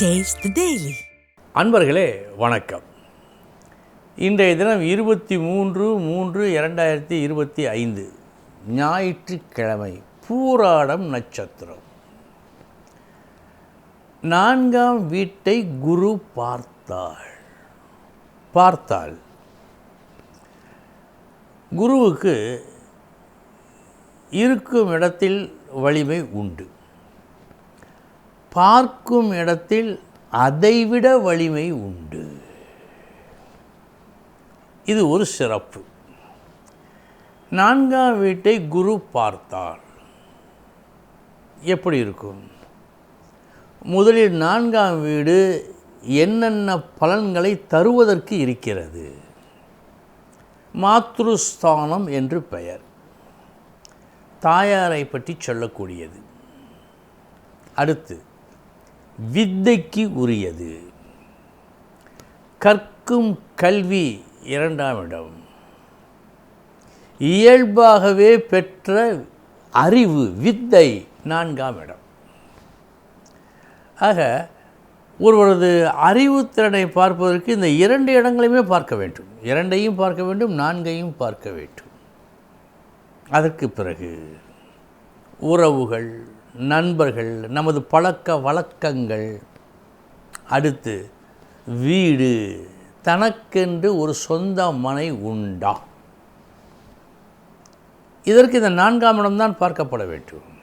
Taste அன்பர்களே வணக்கம். இன்றைய தினம் இருபத்தி மூன்று மூன்று இரண்டாயிரத்தி இருபத்தி ஐந்து ஞாயிற்றுக்கிழமை பூராடம் நட்சத்திரம். நான்காம் வீட்டை குரு பார்த்தாள். பார்த்தாள். குருவுக்கு இருக்கும் இடத்தில் வலிமை உண்டு. பார்க்கும் இடத்தில் அதைவிட வலிமை உண்டு. இது ஒரு சிறப்பு. நான்காம் வீட்டை குரு பார்த்தால் எப்படி இருக்கும்? முதலில் நான்காம் வீடு என்னென்ன பலன்களை தருவதற்கு இருக்கிறது? மாத்ருஸ்தானம் என்று பெயர். தாயாரை பற்றி சொல்லக்கூடியது. அடுத்து வித்தைக்கு உரியது. கற்கும் கல்வி இரண்டாம் இடம். இயல்பாகவே பெற்ற அறிவு வித்தை நான்காம் இடம். ஆக ஒருவரது அறிவுத்திறனை பார்ப்பதற்கு இந்த இரண்டு இடங்களையுமே பார்க்க வேண்டும். இரண்டையும் பார்க்க வேண்டும் நான்கையும் பார்க்க வேண்டும். அதற்கு பிறகு உறவுகள் நண்பர்கள் நமது பழக்க வழக்கங்கள். அடுத்து வீடு. தனக்கென்று ஒரு சொந்த மனை உண்டா? இதற்கு இந்த நான்காம் இடம்தான் பார்க்கப்பட வேண்டும்.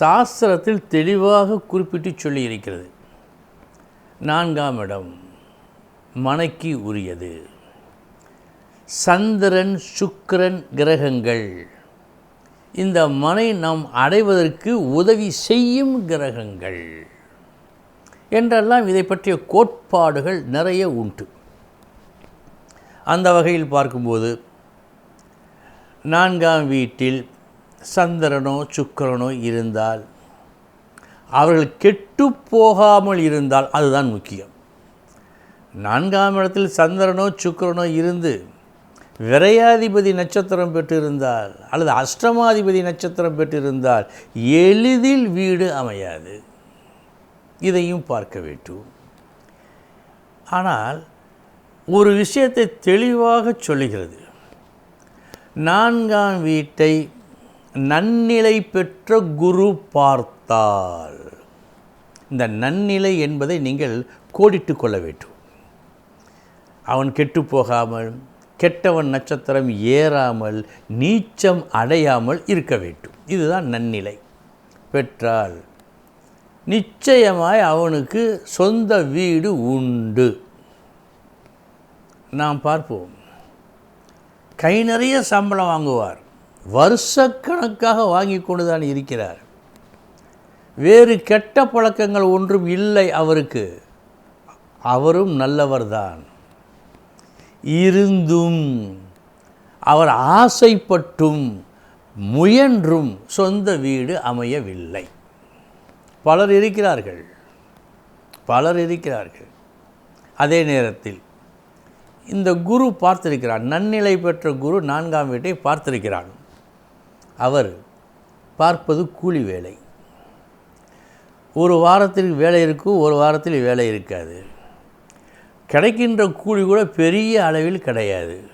சாஸ்திரத்தில் தெளிவாக குறிப்பிட்டு சொல்லியிருக்கிறது. நான்காம் இடம் மனைக்கு உரியது. சந்திரன் சுக்கிரன் கிரகங்கள். இந்த மனை நாம் அடைவதற்கு உதவி செய்யும் கிரகங்கள் என்றெல்லாம் இதை பற்றிய கோட்பாடுகள் நிறைய உண்டு. அந்த வகையில் பார்க்கும்போது நான்காம் வீட்டில் சந்திரனோ சுக்கரனோ இருந்தால் அவர்கள் கெட்டு போகாமல் இருந்தால் அதுதான் முக்கியம். நான்காம் இடத்தில் சந்திரனோ சுக்கிரனோ இருந்து விரையாதிபதி நட்சத்திரம் பெற்றிருந்தால் அல்லது அஷ்டமாதிபதி நட்சத்திரம் பெற்றிருந்தால் எளிதில் வீடு அமையாது. இதையும் பார்க்க வேண்டும். ஆனால் ஒரு விஷயத்தை தெளிவாக சொல்லுகிறது. நான்காம் வீட்டை நன்னிலை பெற்ற குரு பார்த்தால். இந்த நன்னிலை என்பதை நீங்கள் கோடிட்டு கொள்ள வேண்டும். அவன் கெட்டு போகாமல் கெட்டவன் நட்சத்திரம் ஏறாமல் நீச்சம் அடையாமல் இருக்க வேண்டும். இதுதான் நன்னிலை. பெற்றால் நிச்சயமாய் அவனுக்கு சொந்த வீடு உண்டு. நாம் பார்ப்போம். கை நிறைய சம்பளம் வாங்குவார். வருஷக்கணக்காக வாங்கி கொண்டு தான் இருக்கிறார். வேறு கெட்ட பழக்கங்கள் ஒன்றும் இல்லை அவருக்கு. அவரும் நல்லவர்தான். இருந்தும் அவர் ஆசைப்பட்டும் முயன்றும் சொந்த வீடு அமையவில்லை. பலர் இருக்கிறார்கள். பலர் இருக்கிறார்கள். அதே நேரத்தில் இந்த குரு பார்த்திருக்கிறார். நன்னிலை பெற்ற குரு நான்காம் வீட்டை பார்த்திருக்கிறான். அவர் பார்ப்பது கூலி வேலை. ஒரு வாரத்திற்கு வேலை இருக்கும் ஒரு வாரத்தில் வேலை இருக்காது. கிடைக்கின்ற கூலி கூட பெரிய அளவில் கிடையாது.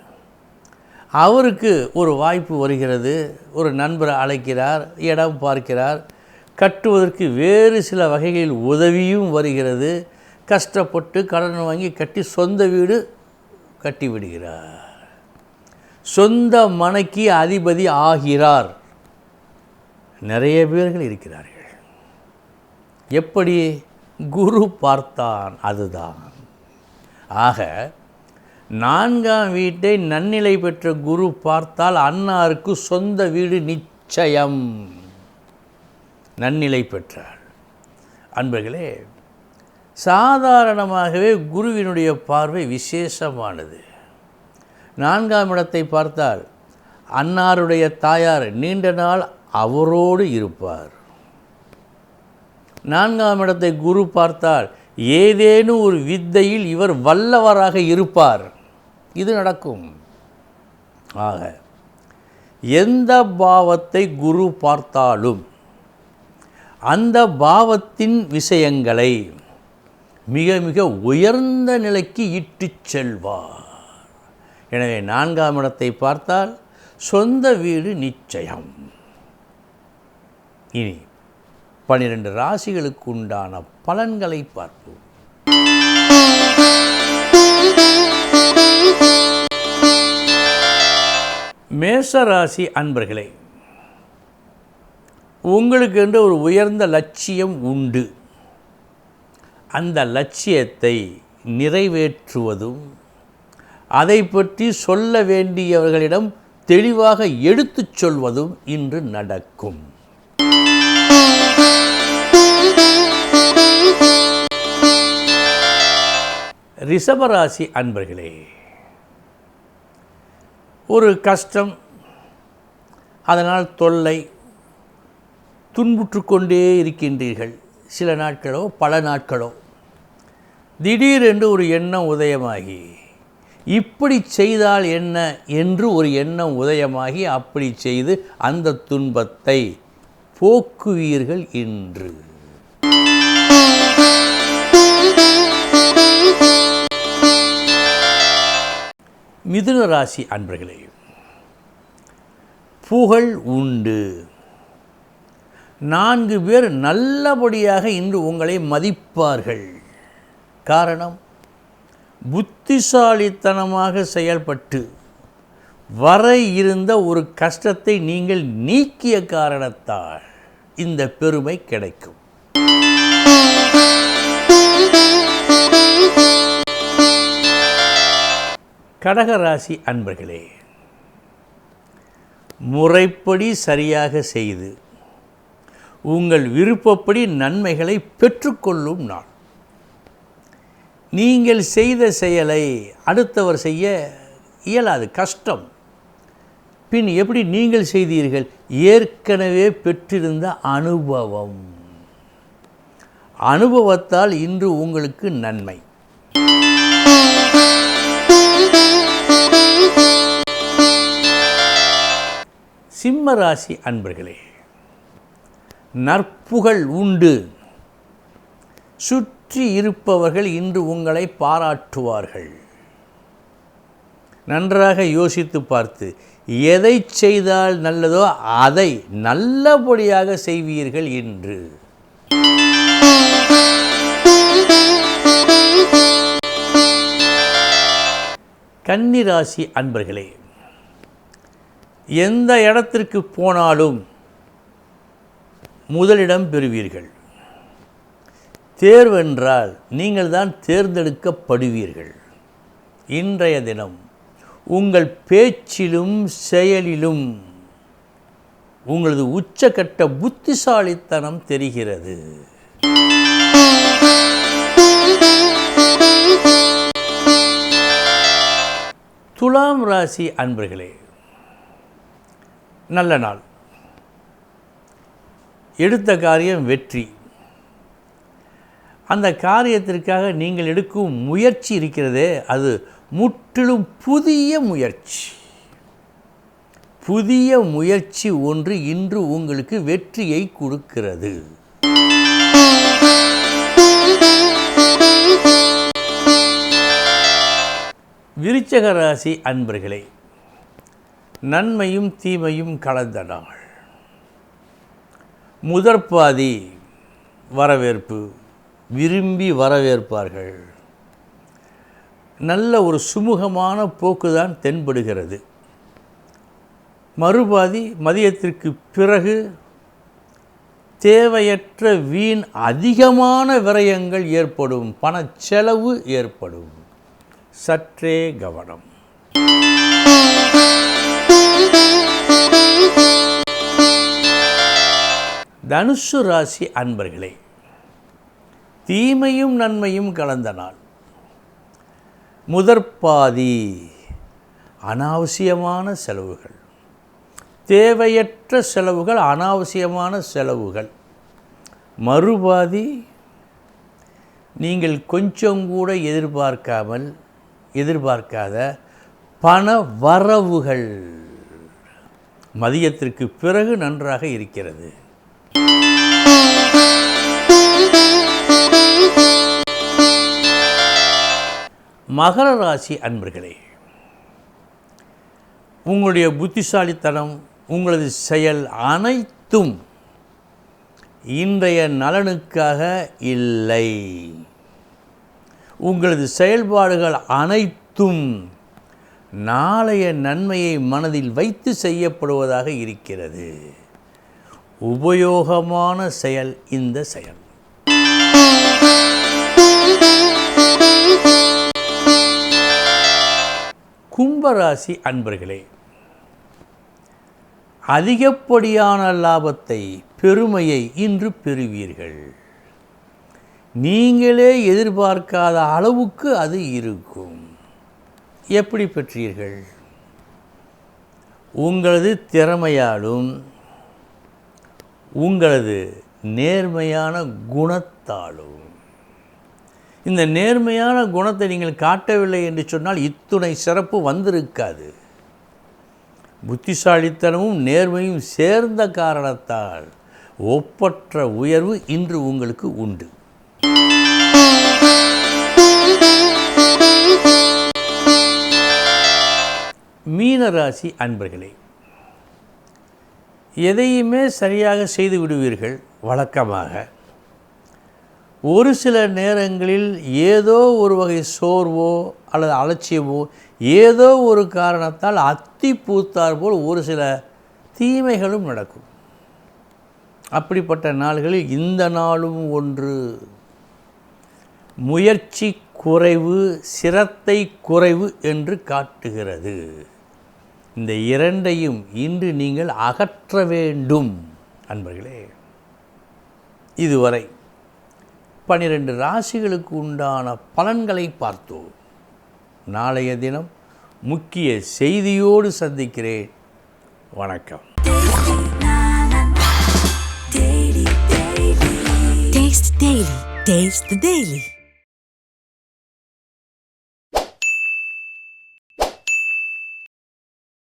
அவருக்கு ஒரு வாய்ப்பு வருகிறது ஒரு நண்பரை அழைக்கிறார் இடம் பார்க்கிறார் கட்டுவதற்கு வேறு சில வகைகளில் உதவியும் வருகிறது. கஷ்டப்பட்டு கடன் வாங்கி கட்டி சொந்த வீடு கட்டிவிடுகிறார் சொந்த மனைக்கு அதிபதி ஆகிறார். நிறைய பேர்கள் இருக்கிறார்கள். எப்படி? குரு பார்த்தான் அதுதான். ஆக நான்காம் வீட்டை நன்னிலை பெற்ற குரு பார்த்தால் அன்னாருக்கு சொந்த வீடு நிச்சயம். நன்னிலை பெற்றார். அன்பர்களே சாதாரணமாகவே குருவினுடைய பார்வை விசேஷமானது. நான்காம் இடத்தை பார்த்தால் அன்னாருடைய தாயார் நீண்ட நாள் அவரோடு இருப்பார். நான்காம் இடத்தை குரு பார்த்தால் ஏதேனும் ஒரு வித்தையில் இவர் வல்லவராக இருப்பார். இது நடக்கும். ஆக எந்த பாவத்தை குரு பார்த்தாலும் அந்த பாவத்தின் விஷயங்களை மிக மிக உயர்ந்த நிலைக்கு இட்டுச் செல்வார். எனவே நான்காம் இடத்தை பார்த்தால் சொந்த வீடு நிச்சயம். இனி பன்னிரெண்டு ராசிகளுக்கு உண்டான பலன்களை பார்ப்போம். மேசராசி அன்பர்களே உங்களுக்கு என்று ஒரு உயர்ந்த லட்சியம் உண்டு. அந்த லட்சியத்தை நிறைவேற்றுவதும் அதை பற்றி சொல்ல வேண்டியவர்களிடம் தெளிவாக எடுத்துச் சொல்வதும் இன்று நடக்கும். ரிஷபராசி அன்பர்களே ஒரு கஷ்டம் அதனால் தொல்லை துன்புற்று கொண்டே இருக்கின்றீர்கள். சில நாட்களோ பல நாட்களோ. திடீரென்று ஒரு எண்ணம் உதயமாகி இப்படி செய்தால் என்ன என்று ஒரு எண்ணம் உதயமாகி அப்படி செய்து அந்த துன்பத்தை போக்குவீர்கள் இன்று. மிதுன ராசி அன்பர்களே புகழ் உண்டு. நான்கு பேர் நல்லபடியாக இன்று உங்களை மதிப்பார்கள். காரணம் புத்திசாலித்தனமாக செயல்பட்டு வர இருந்த ஒரு கஷ்டத்தை நீங்கள் நீக்கிய காரணத்தால் இந்த பெருமை கிடைக்கும். கடகராசி அன்பர்களே முறைப்படி சரியாக செய்து உங்கள் விருப்பப்படி நன்மைகளை பெற்றுக்கொள்ளும் நாள். நீங்கள் செய்த செயலை அடுத்தவர் செய்ய இயலாது கஷ்டம். பின் எப்படி நீங்கள் செய்தீர்கள்? ஏற்கனவே பெற்றிருந்த அனுபவம். அனுபவத்தால் இன்று உங்களுக்கு நன்மை. சிம்ம ராசி அன்பர்களே நற்புகழ் உண்டு. சுற்றி இருப்பவர்கள் இன்று உங்களை பாராட்டுவார்கள். நன்றாக யோசித்து பார்த்து எதை செய்தால் நல்லதோ அதை நல்லபடியாக செய்வீர்கள் என்று கன்னிராசி அன்பர்களே எந்த இடத்திற்கு போனாலும் முதலிடம் பெறுவீர்கள். தேர்வென்றால் நீங்கள் தான் தேர்ந்தெடுக்கப்படுவீர்கள். இன்றைய தினம் உங்கள் பேச்சிலும் செயலிலும் உங்களது உச்சக்கட்ட புத்திசாலித்தனம் தெரிகிறது. துலாம் ராசி அன்பர்களே நல்ல நாள். எடுத்த காரியம் வெற்றி. அந்த காரியத்திற்காக நீங்கள் எடுக்கும் முயற்சி இருக்கிறதே அது முற்றிலும் புதிய முயற்சி. புதிய முயற்சி ஒன்று இன்று உங்களுக்கு வெற்றியை கொடுக்கிறது. விருச்சக ராசி அன்பர்களே நன்மையும் தீமையும் கலந்த நாள் முதற்பாதி வரவேற்பு விரும்பி வரவேற்பார்கள். நல்ல ஒரு சுமூகமான போக்குதான் தென்படுகிறது. மறுபாதி மதியத்திற்கு பிறகு தேவையற்ற வீண் அதிகமான விரயங்கள் ஏற்படும் பணச்செலவு ஏற்படும். சற்றே கவனம். தனுசு ராசி அன்பர்களே தீமையும் நன்மையும் கலந்த நாள். முதற்பாதி அனாவசியமான செலவுகள். தேவையற்ற செலவுகள் அனாவசியமான செலவுகள். மறுபாதி நீங்கள் கொஞ்சம் கூட எதிர்பார்க்காமல் எதிர்பார்க்காத பண வரவுகள். மதியத்திற்கு பிறகு நன்றாக இருக்கிறது. மகர ராசி அன்பர்களே உங்களுடைய புத்திசாலித்தனம் உங்களது செயல் அனைத்தும் இன்றைய நலனுக்காக இல்லை. உங்களது செயல்பாடுகள் அனைத்தும் நாளைய நன்மையை மனதில் வைத்து செய்யப்படுவதாக இருக்கிறது. உபயோகமான செயல் இந்த செயல். கும்பராசி அன்பர்களே அதிகப்படியான லாபத்தை பெருமையை இன்று பெறுவீர்கள். நீங்களே எதிர்பார்க்காத அளவுக்கு அது இருக்கும். எப்படி பெற்றீர்கள்? உங்களது திறமையாலும் உங்களது நேர்மையான குணத்தாலும். இந்த நேர்மையான குணத்தை நீங்கள் காட்டவில்லை என்று சொன்னால் இத்துணை சிறப்பு வந்திருக்காது. புத்திசாலித்தனமும் நேர்மையும் சேர்ந்த காரணத்தால் ஒப்பற்ற உயர்வு இன்று உங்களுக்கு உண்டு. மீனராசி அன்பர்களே எதையுமே சரியாக செய்து விடுவீர்கள் வழக்கமாக. ஒரு சில நேரங்களில் ஏதோ ஒரு வகை சோர்வோ அல்லது அலட்சியமோ ஏதோ ஒரு காரணத்தால் அத்தி பூத்தார் போல் ஒரு சில தீமைகளும் நடக்கும். அப்படிப்பட்ட நாள்களில் இந்த நாளும் ஒன்று. முயற்சி குறைவு சிரத்தை குறைவு என்று காட்டுகிறது. இந்த இரண்டையும் இன்று நீங்கள் அகற்ற வேண்டும் அன்பர்களே இதுவரை பனிரெண்டு ராசிகளுக்கு உண்டான பலன்களை பார்த்தோம் நாளைய தினம் முக்கிய செய்தியோடு சந்திக்கிறேன் வணக்கம் Taste Daily. Taste the Daily.